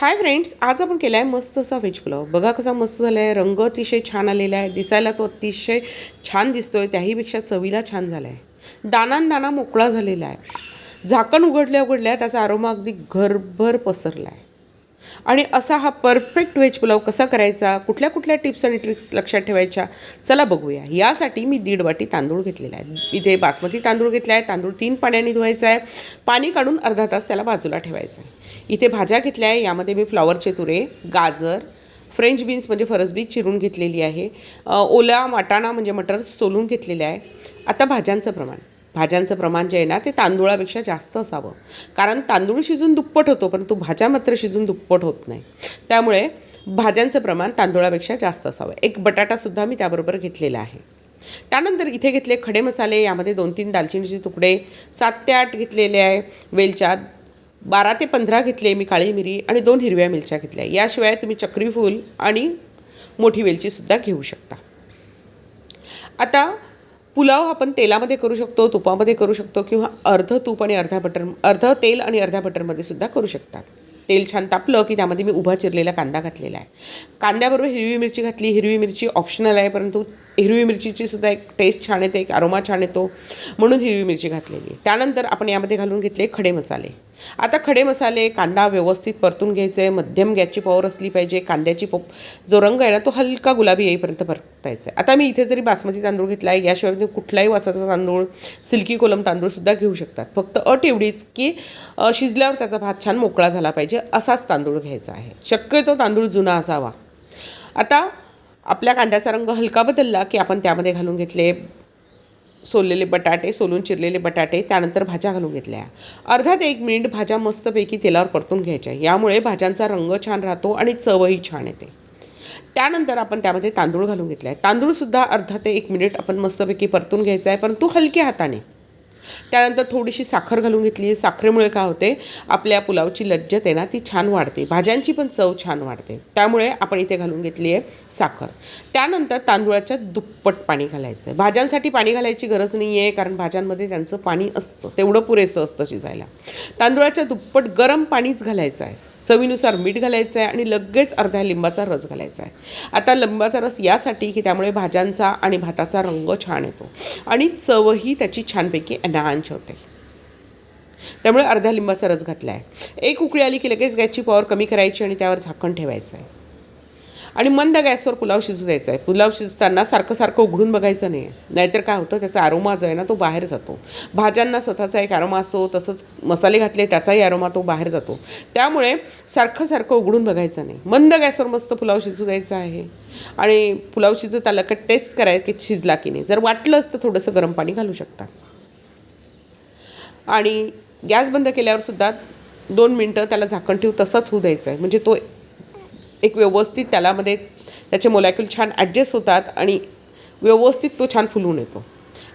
Hi friends आज आपण केला आहे मस्त असा व्हेज पुलाव. बघा कसा मस्त झाला आहे रंग अतिशय छान आलेला आहे. दिसायला तो अतिशय छान दिसतोय त्याहीपेक्षा चवीला छान झाला आहे दानान दाना मोकळा झालेला आहे. झाकण उघडल्या उघडल्या त्याचा आरोमा अगदी घरभर पसरला आहे आणि असा हा परफेक्ट व्हेज पुलाव कसा करायचा? कुठल्या कुठल्या टिप्स आणि ट्रिक्स लक्षात ठेवायच्या? चला बघूया. यासाठी मी दीड वाटी तांदूळ घेतलेला आहे. इथे बासमती तांदूळ घेतला आहे. तांदूळ तीन पाण्याने धुवायचा आहे. पाणी काढून अर्धा तास त्याला बाजूला ठेवायचं आहे. इथे भाज्या घेतल्या आहे. यामध्ये मी फ्लॉवरचे तुरे गाजर फ्रेंच बीन्स म्हणजे फरसबी चिरून घेतलेली आहे. ओला वाटाणा म्हणजे मटर सोलून घेतलेले आहे. आता भाज्यांचं प्रमाण. भाज्यांचं प्रमाण जे आहे ना ते तांदूळापेक्षा जास्त असावं. कारण तांदूळ शिजून दुप्पट होतो परंतु भाज्या मात्र शिजून दुप्पट होत नाही. त्यामुळे भाज्यांचं प्रमाण तांदूळापेक्षा जास्त असावं. एक बटाटासुद्धा मी त्याबरोबर घेतलेला आहे. त्यानंतर इथे घेतले खडे मसाले यामध्ये दोन तीन दालचिनीचे तुकडे सात ते आठ घेतलेले आहे वेलच्या बारा ते पंधरा घेतले मी काळी मिरी आणि दोन हिरव्या मिरच्या घेतल्या. याशिवाय तुम्ही चक्रीफूल आणि मोठी वेलचीसुद्धा घेऊ शकता. आता पुलाव आपण तेलामध्ये करू शकतो तुपामध्ये करू शकतो किंवा अर्ध तूप आणि अर्धा बटर अर्ध तेल आणि अर्ध्या बटरमध्ये सुद्धा करू शकतात. तेल छान तापलं की त्यामध्ये मी उभा चिरलेला कांदा घातलेला आहे. कांद्याबरोबर हिरवी मिरची घातली हिरवी मिरची ऑप्शनल आहे परंतु हिरवी मिरचीची सुद्धा एक टेस्ट छान येते एक अरोमा छान येतो. म्हणून हिरवी मिरची घातलेली त्यानंतर आपण यामध्ये घालून घेतले खडे मसाले. आता खडे मसाले कांदा व्यवस्थित परतून घ्यायचे आहे मध्यम गॅसची पॉवर असली पाहिजे कांद्याची पोप जो रंग आहे ना तो हलका गुलाबी येईपर्यंत परतायचा आहे. आता मी इथे जरी बासमती तांदूळ घेतला आहे याशिवाय तुम्ही कुठलाही वासाचा तांदूळ सिल्की कोलम तांदूळसुद्धा घेऊ शकतात. फक्त अट एवढीच की शिजल्यावर त्याचा भात छान मोकळा झाला पाहिजे असाच तांदूळ घ्यायचा आहे. शक्यतो तांदूळ जुना असावा. आता आपल्या कांद्याचा रंग हलका बदलला की आपण त्यामध्ये घालून घेतले सोललेले बटाटे सोलून चिरलेले बटाटे त्यानंतर भाज्या घालून घेतल्या. अर्धा ते एक मिनिट भाज्या मस्तपैकी तेलावर परतून घ्यायच्या. यामुळे भाज्यांचा रंग छान राहतो आणि चवही छान येते. त्यानंतर आपण त्यामध्ये तांदूळ घालून घेतले. आहे तांदूळसुद्धा अर्धा ते एक मिनिट आपण मस्तपैकी परतून घ्यायचा आहे परंतु हलक्या हाताने. त्यानंतर थोडीशी साखर घालून घेतली. साखरेमुळे काय होते? आपल्या पुलावची लज्जत आहे ना ती छान वाढते. भाज्यांची पण चव छान वाढते. त्यामुळे आपण इथे घालून घेतली आहे साखर. त्यानंतर तांदूळाच्या दुप्पट पाणी घालायचं. आहे भाज्यांसाठी पाणी घालायची गरज नाही आहे कारण भाज्यांमध्ये त्यांचं पाणी असतं. तेवढं पुरेसं असतं शिजायला. तांदूळाच्या दुप्पट गरम पाणीच घालायचं आहे. चवीनुसार मीठ घालायचं आहे आणि लगेच अर्ध्या लिंबाचा रस घालायचा आहे आता लिंबाचा रस यासाठी की त्यामुळे भाज्यांचा आणि भाताचा रंग छान येतो. आणि चवही त्याची छानपैकी एनहान्स होते त्यामुळे अर्ध्या लिंबाचा रस घातला आहे एक उकळी आली की लगेच गॅसची पॉवर कमी करायची आणि त्यावर झाकण ठेवायचं आहे आणि मंद गॅसवर पुलाव शिजू द्यायचा आहे. पुलाव शिजताना सारखं सारखं उघडून बघायचं नाही आहे नाहीतर काय होतं त्याचा आरोमा जो आहे ना तो बाहेर जातो. भाज्यांना स्वतःचा एक आरोमा असतो तसंच मसाले घातले त्याचाही आरोमा तो बाहेर जातो. त्यामुळे सारखं सारखं उघडून बघायचं नाही. मंद गॅसवर मस्त पुलाव शिजू द्यायचा आहे. आणि पुलाव शिजत आलं का टेस्ट करायचं की शिजला की नाही. जर वाटलं असतं थोडंसं गरम पाणी घालू शकता. आणि गॅस बंद केल्यावर सुद्धा दोन मिनटं त्याला झाकण ठेवू तसंच होऊ द्यायचं आहे. म्हणजे तो एक व्यवस्थित त्यालामध्ये त्याचे मोलॅक्युल छान ॲडजस्ट होतात आणि व्यवस्थित तो छान फुलून येतो.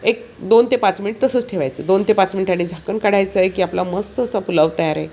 एक दोन ते पाच मिनिट तसंच ठेवायचं. दोन ते पाच मिनिटांनी झाकण काढायचं आहे की आपला मस्त असा पुलाव तयार आहे.